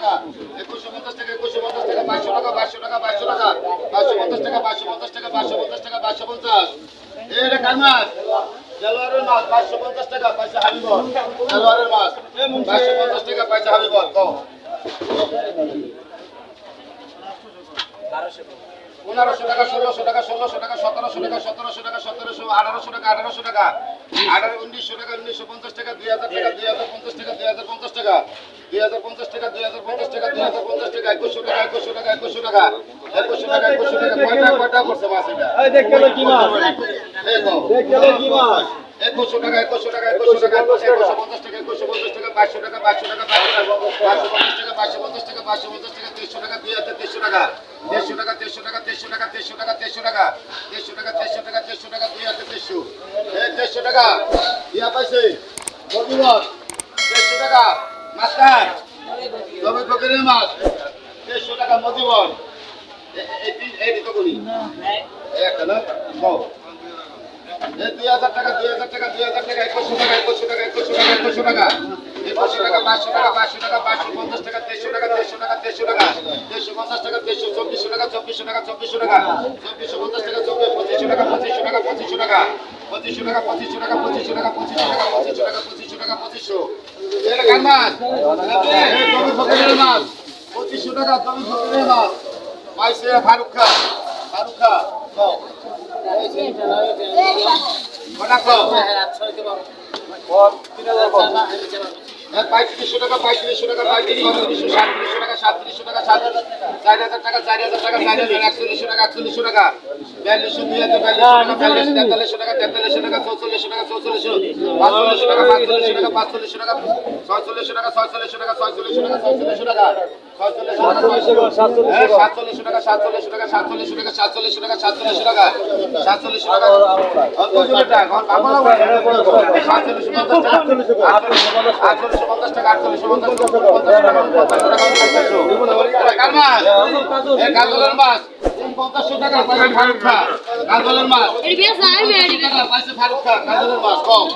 টাকা? একুশশো পঞ্চাশ টাকা, একুশশো পঞ্চাশ টাকা, বাইশশো টাকা বাইশশো টাকা বাইশশো টাকা, বাইশশো পঞ্চাশ টাকা, বাইশশো পঞ্চাশ টাকা, বাইশশো পঞ্চাশ টাকা, বাইশশো পঞ্চাশ। এটা কার মাছ? জালোয়ারের মাছ, বাইশশো পঞ্চাশ টাকা, পয়সা হাবিবর। জালোয়ারের মাছ, বাইশশো পঞ্চাশ টাকা, পয়সা হাবিবর কম পনেরোশো টাকা, ষোলোশো টাকা ষোলোশো টাকা, সতেরোশো টাকা সতেরোশো টাকা, সতেরোশো, আঠারোশো টাকা আঠারোশো টাকা। আঠারো উনিশশো টাকা উনিশশো পঞ্চাশ টাকা দুই হাজার টাকা দুই হাজার পঞ্চাশ টাকা দুই হাজার পঞ্চাশ টাকা দুই হাজার পঞ্চাশ টাকা দুই হাজার পঞ্চাশ টাকা পঞ্চাশ টাকা একুশশো টাকা একুশশো টাকা একুশশো টাকা একুশশো টাকা একুশশো টাকা টাকা একুশশো টাকা একুশশো টাকা একুশশো পঞ্চাশ টাকা একুশশো পঞ্চাশ টাকা বাইশশো টাকা বাইশশো টাকা বাইশশো পঞ্চাশ টাকা বাইশশো টাকা বাইশশো পঞ্চাশ টাকা তেইশশো টাকা দুই হাজার তেইশশো টাকা দেড়শো টাকা দেড়শো টাকা দেড়শো টাকা দেড়শো টাকা দেড়শো টাকা দেড়শো টাকা দেড়শো টাকা দেড়শো এক টাকা। ইয়া পাইছে। রবিবার দেড়শো টাকা। মাস্টার রবি ফকিরের টাকা মধুবন একটা দুই হাজার টাকা, দুই হাজার টাকা, দুই হাজার টাকা, একশো টাকা একশো টাকা একশো টাকা একশো টাকা একশো টাকা, পাঁচশো টাকা পাঁচশো টাকা তেইশশো পঞ্চাশ টাকা তেইশশো চব্বিশশো টাকা চব্বিশশো টাকা চব্বিশশো টাকা চব্বিশশো পঞ্চাশ টাকা চব্বিশ পঁচিশশো টাকা পঁচিশশো টাকা পঁচিশশো টাকা পঁচিশশো টাকা পঁচিশশো টাকা পঁচিশশো টাকা পঁচিশশো টাকা পঁচিশশো টাকা পঁচিশশো টাকা পঁচিশশো এটা কার মাছ মাছ পঁচিশশো টাকা জমি ফকিরের মাছ পাইছে ফারুক খা ফারুক খা। কটা কও? হ্যাঁ, পঁয়ত্রিশশো টাকা পঁয়ত্রিশশো টাকা পঁয়ত্রিশ ছত্রিশশো সাতত্রিশশো টাকা সাতত্রিশশো টাকা সাত চার হাজার টাকা চার হাজার টাকা চার হাজার টাকা একচল্লিশশো টাকা বিয়াল্লিশশো দুই হাজার টাকা তেতাল্লিশশো টাকা তেতাল্লিশশো টাকা চৌচল্লিশশো টাকা চৌচল্লিশশো টাকা পাঁচচল্লিশশো টাকা ছয়চল্লিশশো টাকা ছয়চল্লিশশো টাকা ছয়চল্লিশশো টাকা হ্যাঁ, সাতচল্লিশশো টাকা সাতচল্লিশশো টাকা। সাতচল্লিশশো টাকা সাতচল্লিশশো টাকা সাতচল্লিশশো টাকা সাতচল্লিশশো টাকা অন্তর্জনের টাকা সাতচল্লিশশো পঞ্চাশ টাকা আটচল্লিশশো পঞ্চাশ টাকা। আটচল্লিশশো পঞ্চাশ টাকা পঞ্চাশ টাকা মাছ। পঞ্চাশশো ফারুক খা। কাজলের মাছ। টাকা ফারুক খা। কাজলের মাছ কম।